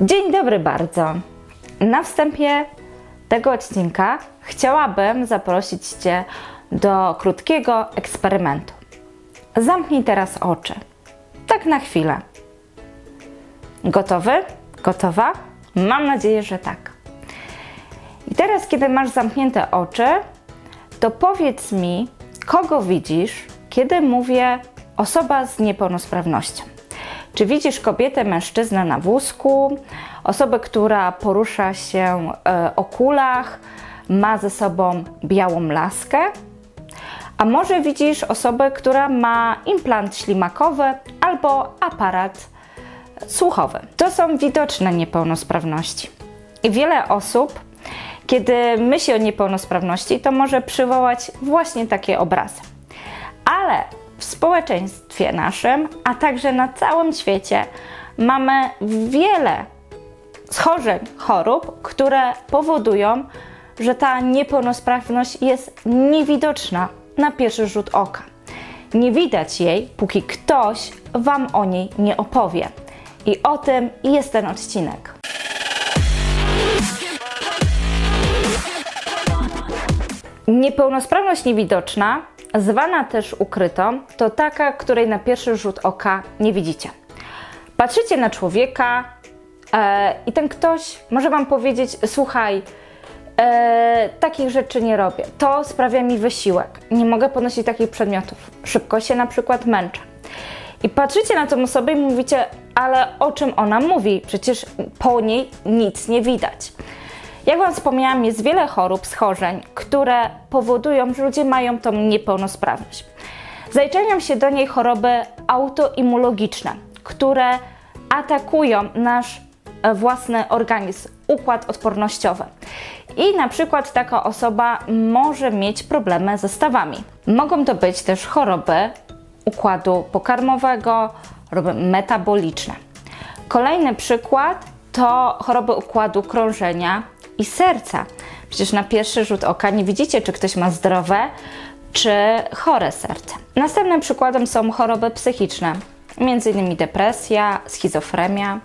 Dzień dobry bardzo. Na wstępie tego odcinka chciałabym zaprosić Cię do krótkiego eksperymentu. Zamknij teraz oczy. Tak na chwilę. Gotowy? Gotowa? Mam nadzieję, że tak. I teraz, kiedy masz zamknięte oczy, to powiedz mi, kogo widzisz, kiedy mówię osoba z niepełnosprawnością. Czy widzisz kobietę, mężczyznę na wózku, osobę, która porusza się e, o kulach, ma ze sobą białą laskę? A może widzisz osobę, która ma implant ślimakowy albo aparat słuchowy? To są widoczne niepełnosprawności. I wiele osób, kiedy myśli o niepełnosprawności, to może przywołać właśnie takie obrazy. Ale społeczeństwie naszym, a także na całym świecie mamy wiele schorzeń, chorób, które powodują, że ta niepełnosprawność jest niewidoczna na pierwszy rzut oka. Nie widać jej, póki ktoś Wam o niej nie opowie. I o tym jest ten odcinek. Niepełnosprawność niewidoczna, zwana też ukrytą, to taka, której na pierwszy rzut oka nie widzicie. Patrzycie na człowieka e, i ten ktoś może Wam powiedzieć: Słuchaj, e, takich rzeczy nie robię, to sprawia mi wysiłek, nie mogę ponosić takich przedmiotów, szybko się na przykład męczę. I patrzycie na tą osobę i mówicie: Ale o czym ona mówi? Przecież po niej nic nie widać. Jak Wam wspomniałam, jest wiele chorób, schorzeń, które powodują, że ludzie mają tą niepełnosprawność. Zaliczają się do niej choroby autoimmunologiczne, które atakują nasz e, własny organizm, układ odpornościowy. I na przykład taka osoba może mieć problemy ze stawami. Mogą to być też choroby układu pokarmowego, choroby metaboliczne. Kolejny przykład to choroby układu krążenia i serca. Przecież na pierwszy rzut oka nie widzicie, czy ktoś ma zdrowe, czy chore serce. Następnym przykładem są choroby psychiczne, m.in. depresja, schizofrenia.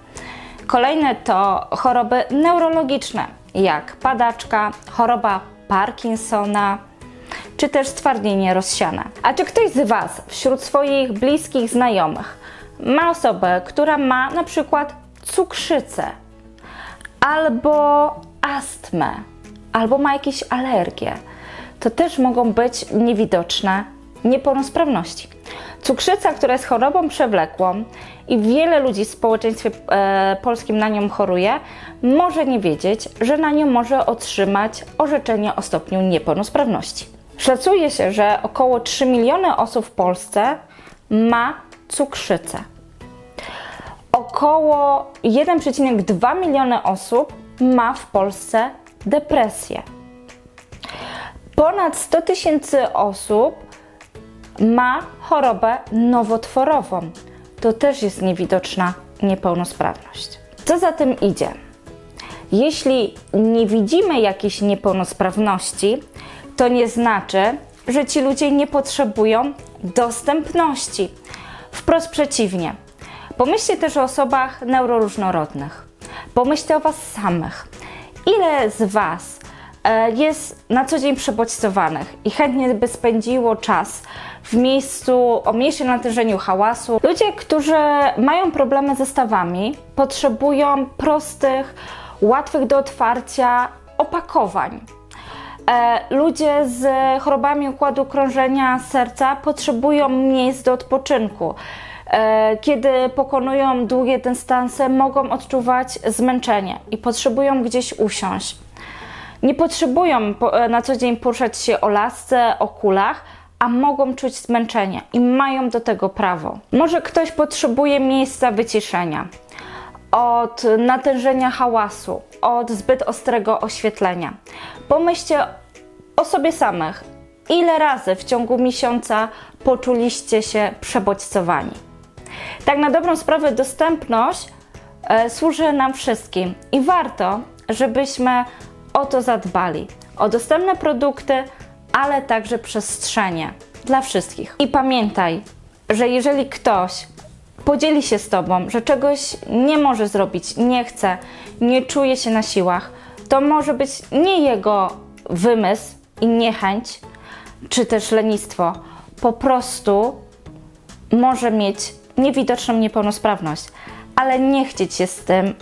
Kolejne to choroby neurologiczne, jak padaczka, choroba Parkinsona, czy też stwardnienie rozsiane. A czy ktoś z Was wśród swoich bliskich znajomych ma osobę, która ma na przykład cukrzycę, albo astmę, albo ma jakieś alergie, to też mogą być niewidoczne niepełnosprawności. Cukrzyca, która jest chorobą przewlekłą i wiele ludzi w społeczeństwie e, polskim na nią choruje, może nie wiedzieć, że na nią może otrzymać orzeczenie o stopniu niepełnosprawności. Szacuje się, że około 3 miliony osób w Polsce ma cukrzycę. Około 1,2 miliony osób ma w Polsce depresję. Ponad 100 tysięcy osób ma chorobę nowotworową. To też jest niewidoczna niepełnosprawność. Co za tym idzie? Jeśli nie widzimy jakiejś niepełnosprawności, to nie znaczy, że ci ludzie nie potrzebują dostępności. Wprost przeciwnie. Pomyślcie też o osobach neuroróżnorodnych. Pomyślcie o Was samych. Ile z Was e, jest na co dzień przebodźcowanych i chętnie by spędziło czas w miejscu o mniejszym natężeniu hałasu? Ludzie, którzy mają problemy ze stawami, potrzebują prostych, łatwych do otwarcia opakowań. E, ludzie z chorobami układu krążenia serca potrzebują miejsc do odpoczynku. E, kiedy pokonują długie dystanse, mogą odczuwać zmęczenie i potrzebują gdzieś usiąść. Nie potrzebują po- e, na co dzień poruszać się o lasce, o kulach, a mogą czuć zmęczenie i mają do tego prawo. Może ktoś potrzebuje miejsca wyciszenia od natężenia hałasu, od zbyt ostrego oświetlenia. Pomyślcie o sobie samych. Ile razy w ciągu miesiąca poczuliście się przebodźcowani? Tak na dobrą sprawę dostępność e, służy nam wszystkim i warto, żebyśmy o to zadbali. O dostępne produkty, ale także przestrzenie dla wszystkich. I pamiętaj, że jeżeli ktoś podzieli się z tobą, że czegoś nie może zrobić, nie chce, nie czuje się na siłach, to może być nie jego wymysł i niechęć, czy też lenistwo. Po prostu może mieć niewidoczną niepełnosprawność, ale nie chcieć się z tym,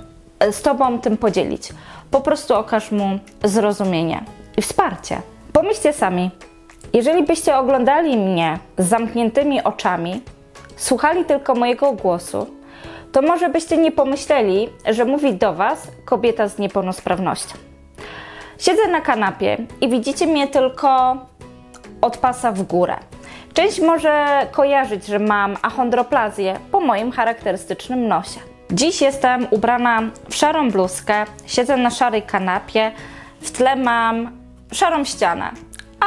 z tobą tym podzielić. Po prostu okaż mu zrozumienie i wsparcie. Pomyślcie sami, jeżeli byście oglądali mnie z zamkniętymi oczami, słuchali tylko mojego głosu, to może byście nie pomyśleli, że mówi do Was kobieta z niepełnosprawnością. Siedzę na kanapie i widzicie mnie tylko od pasa w górę. Część może kojarzyć, że mam achondroplazję po moim charakterystycznym nosie. Dziś jestem ubrana w szarą bluzkę, siedzę na szarej kanapie, w tle mam szarą ścianę,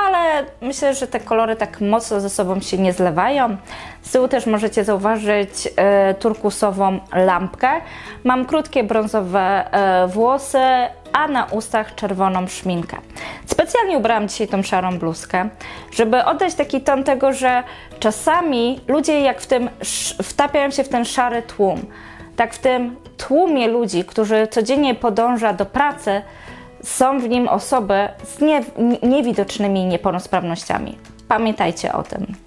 ale myślę, że te kolory tak mocno ze sobą się nie zlewają. Z tyłu też możecie zauważyć e, turkusową lampkę. Mam krótkie brązowe e, włosy, a na ustach czerwoną szminkę. Specjalnie ubrałam dzisiaj tą szarą bluzkę, żeby oddać taki ton tego, że czasami ludzie jak w tym wtapiają się w ten szary tłum. Tak w tym tłumie ludzi, którzy codziennie podąża do pracy, są w nim osoby z nie, niewidocznymi niepełnosprawnościami. Pamiętajcie o tym.